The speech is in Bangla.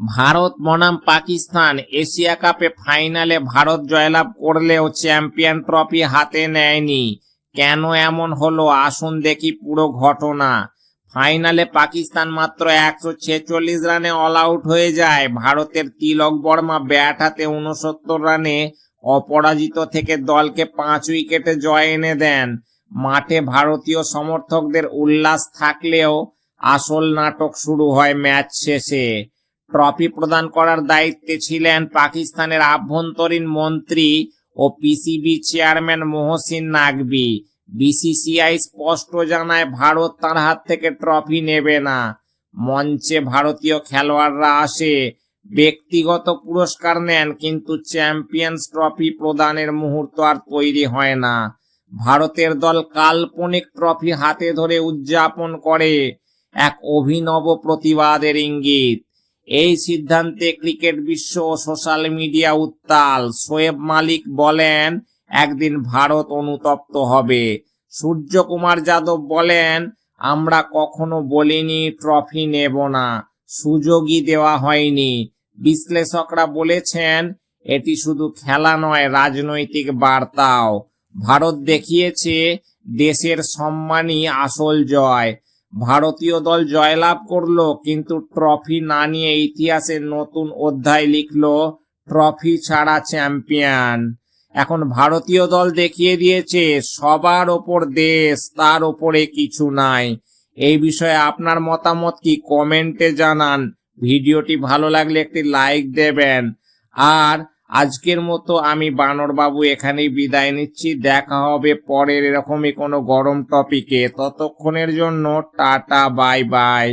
ভারত বনাম পাকিস্তান এশিয়া কাপে ফাইনালে ভারত জয়লাভ করলেও চ্যাম্পিয়ন ট্রফি হাতে নেয়নি। কেন এমন হলো? আসুন দেখি পুরো ঘটনা। ফাইনালে পাকিস্তান মাত্র একশো ছেচল্লিশ রানে অল আউট হয়ে যায়। ভারতের তিলক বর্মা ব্যাট হাতে উনসত্তর রানে অপরাজিত থেকে দলকে পাঁচ উইকেটে জয় এনে দেন। মাঠে ভারতীয় সমর্থকদের উল্লাস থাকলেও আসল নাটক শুরু হয় ম্যাচ শেষে। ট্রফি প্রদান করার দায়িত্বে ছিলেন পাকিস্তানের আভ্যন্তরীণ মন্ত্রী ও PCB chairman Mohsin Naqvi BCCI স্পষ্ট জানায়, ভারত তার হাত থেকে ট্রফি নেবে না। মঞ্চে ভারতীয় খেলোয়াড়রা আসে, ব্যক্তিগত পুরস্কার নেন, কিন্তু চ্যাম্পিয়ন্স ট্রফি প্রদানের মুহূর্ত আর তৈরি হয় না। ভারতের দল কাল্পনিক ট্রফি হাতে ধরে উদযাপন করে, এক অভিনব প্রতিবাদের ইঙ্গিত। এই সিদ্ধান্তে ক্রিকেট বিশ্ব ও সোশ্যাল মিডিয়া উত্তাল। শোয়েব মালিক বলেন, একদিন ভারত অনুতপ্ত হবে। সূর্যকুমার যাদব বলেন, আমরা কখনো বলিনি ট্রফি নেব না, সুযোগই দেওয়া হয়নি। বিশ্লেষকরা বলেছেন, এটি শুধু খেলা নয়, রাজনৈতিক বার্তাও। ভারত দেখিয়েছে, দেশের সম্মানই আসল জয়। ভারতীয় দল জয়লাভ করল, কিন্তু ট্রফি না নিয়ে ইতিহাসের নতুন অধ্যায় লিখলো ট্রফি ছাড়া চ্যাম্পিয়ন। এখন ভারতীয় দল দেখিয়ে দিয়েছে, সবার ওপর দেশ, তার ওপরে কিছু নাই। এই বিষয়ে আপনার মতামত কি? কমেন্টে জানান। ভিডিওটি ভালো লাগলে একটি লাইক দেবেন। আর আজকের মতো আমি বানরবাবু এখানেই বিদায় নিচ্ছি। দেখা হবে পরের এরকমই কোনো গরম টপিকে ততক্ষণের জন্য টাটা বাই বাই